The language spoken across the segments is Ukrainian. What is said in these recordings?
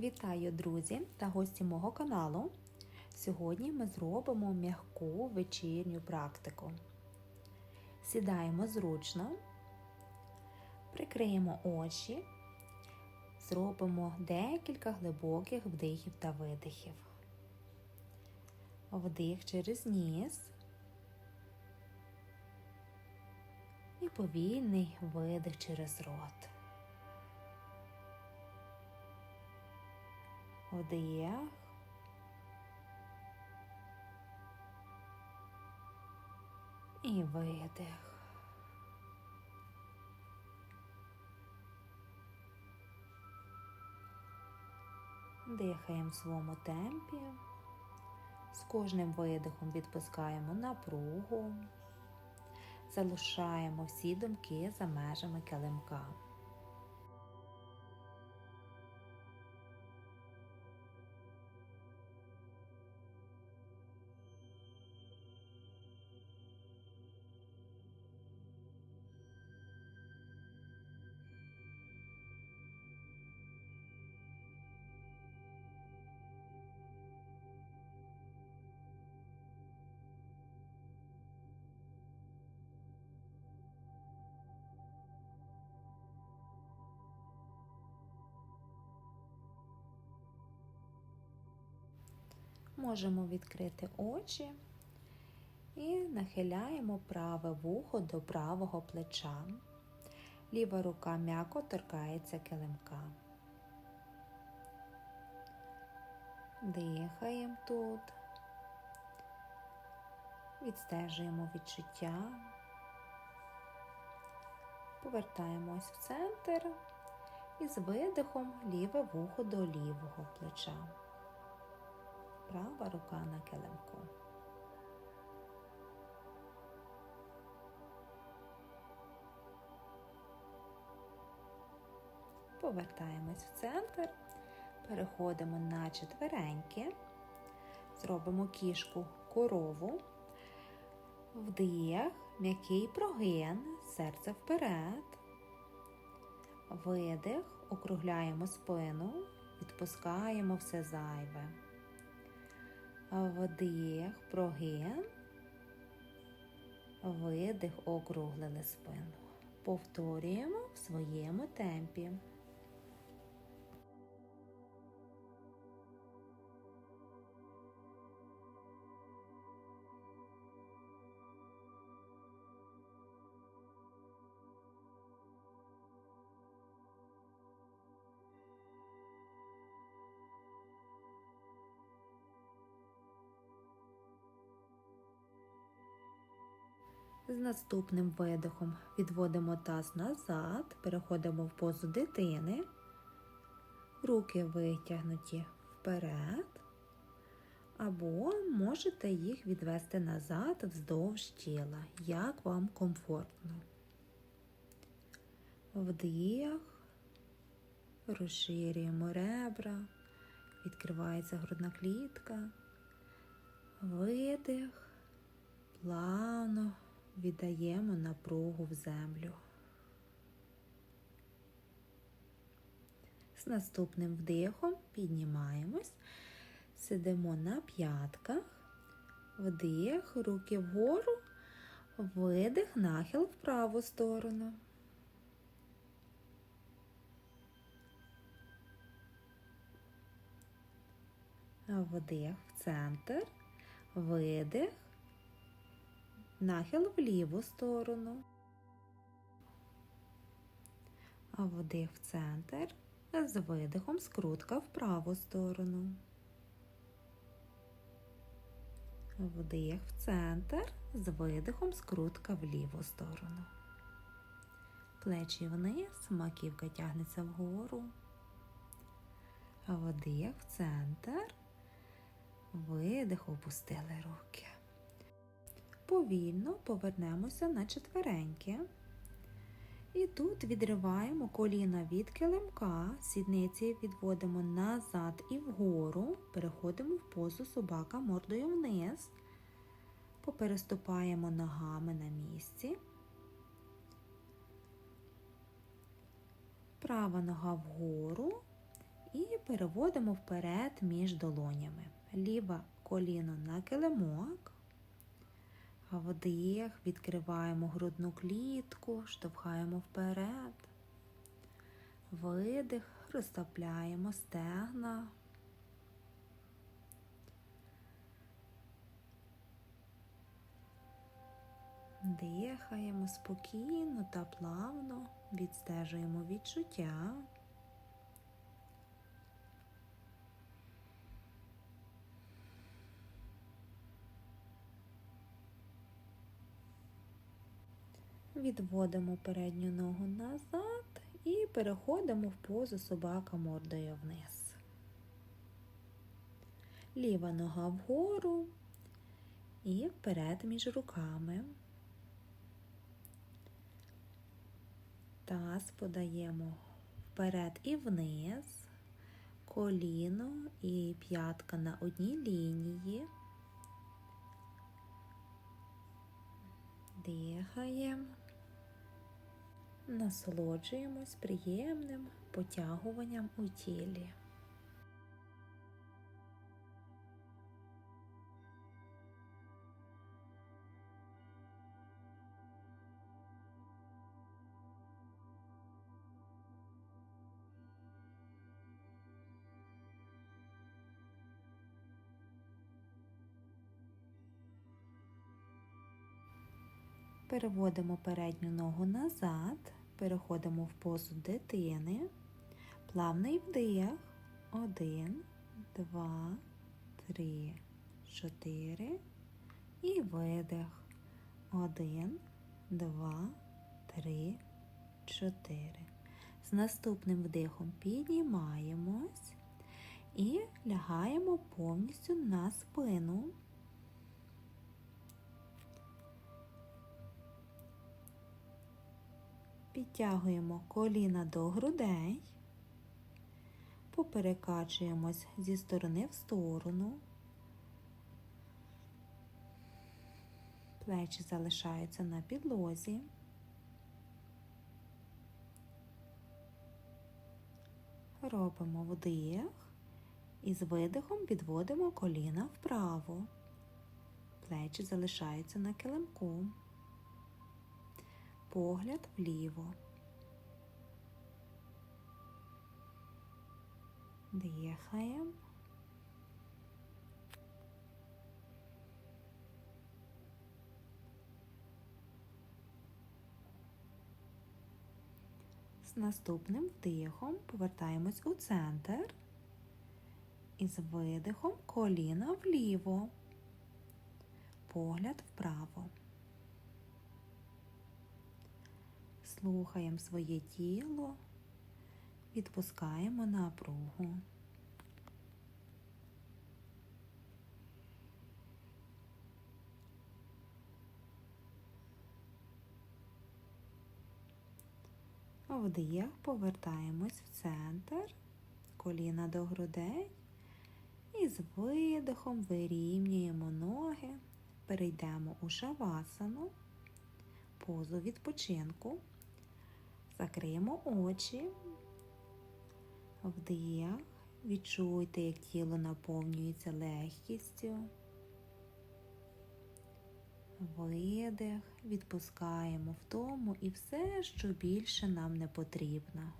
Вітаю, друзі та гості мого каналу. Сьогодні ми зробимо м'яку вечірню практику. Сідаємо зручно, прикриємо очі, зробимо декілька глибоких вдихів та видихів. Вдих через ніс і повільний видих через рот. Вдих. І видих. Дихаємо в своєму темпі. З кожним видихом відпускаємо напругу, залишаємо всі думки за межами килимка. Можемо відкрити очі і нахиляємо праве вухо до правого плеча. Ліва рука м'яко торкається килимка. Дихаємо тут, відстежуємо відчуття, повертаємось в центр і з видихом ліве вухо до лівого плеча права рука на килимку. Повертаємось в центр, переходимо на четвереньки, зробимо кішку корову, вдих, м'який прогин, серце вперед, видих, округляємо спину, відпускаємо все зайве вдих, прогин, видих, округлили спину. Повторюємо в своєму темпі. З наступним видихом. Відводимо таз назад, переходимо в позу дитини, руки витягнуті вперед, або можете їх відвести назад вздовж тіла, як вам комфортно. Вдих, розширюємо ребра, відкривається грудна клітка, видих, плавно віддаємо напругу в землю. З наступним вдихом піднімаємось, сидимо на п'ятках, вдих, руки вгору, видих, нахил в праву сторону. Вдих в центр, видих, нахил в ліву сторону, вдих в центр, з видихом скрутка в праву сторону. Вдих в центр, з видихом скрутка в ліву сторону. Плечі вниз, маківка тягнеться вгору. Вдих в центр, видих, опустили руки повільно повернемося на четвереньки. І тут відриваємо коліна від килимка, сідниці відводимо назад і вгору, переходимо в позу собака мордою вниз, попереступаємо ногами на місці. Права нога вгору І переводимо вперед між долонями. Ліве коліно на килимок. Вдих, відкриваємо грудну клітку, штовхаємо вперед. Видих, розтопляємо стегна. Дихаємо спокійно та плавно, відстежуємо відчуття. Відводимо передню ногу назад і переходимо в позу собака мордою вниз. Ліва нога вгору і вперед між руками. Таз подаємо вперед і вниз, коліно і п'ятка на одній лінії. Дихаємо, насолоджуємось приємним потягуванням у тілі. Переводимо передню ногу назад, переходимо в позу дитини, плавний вдих. Один, два, три, чотири. І видих. Один, два, три, чотири. З наступним вдихом піднімаємось і лягаємо повністю на спину. Підтягуємо коліна до грудей, поперекачуємось зі сторони в сторону, плечі залишаються на підлозі. Робимо вдих і з видихом відводимо коліна вправо. Плечі залишаються на килимку погляд вліво. Дихаємо. З наступним вдихом повертаємось у центр і з видихом коліна вліво, погляд вправо. Слухаємо своє тіло, відпускаємо напругу. Вдих, повертаємось в центр, коліна до грудей. І з видихом вирівнюємо ноги, перейдемо у шавасану, позу відпочинку. Закриємо очі, вдих, відчуйте, як тіло наповнюється легкістю. Видих, відпускаємо втому і все, що більше нам не потрібно.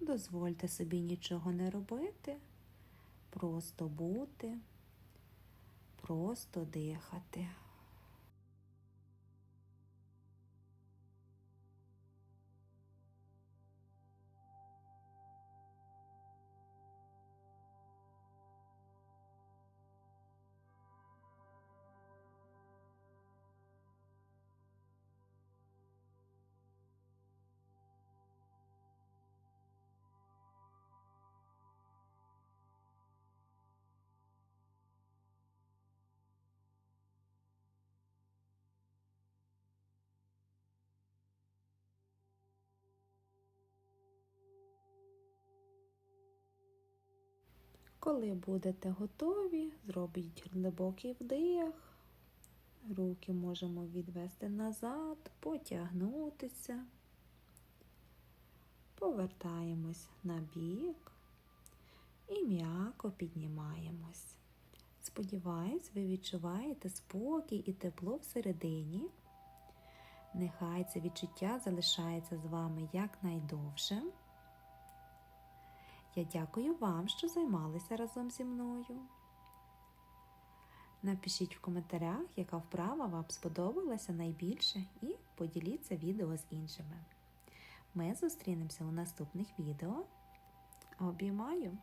Дозвольте собі нічого не робити, просто бути просто дихати. Коли будете готові, зробіть глибокий вдих, Руки можемо відвести назад, потягнутися. Повертаємось на бік і м'яко піднімаємось. Сподіваюсь, ви відчуваєте спокій і тепло всередині. Нехай це відчуття залишається з вами якнайдовше. Я дякую вам, що займалися разом зі мною. Напишіть в коментарях, яка вправа вам сподобалася найбільше, і поділіться відео з іншими. Ми зустрінемося у наступних відео. Обіймаю!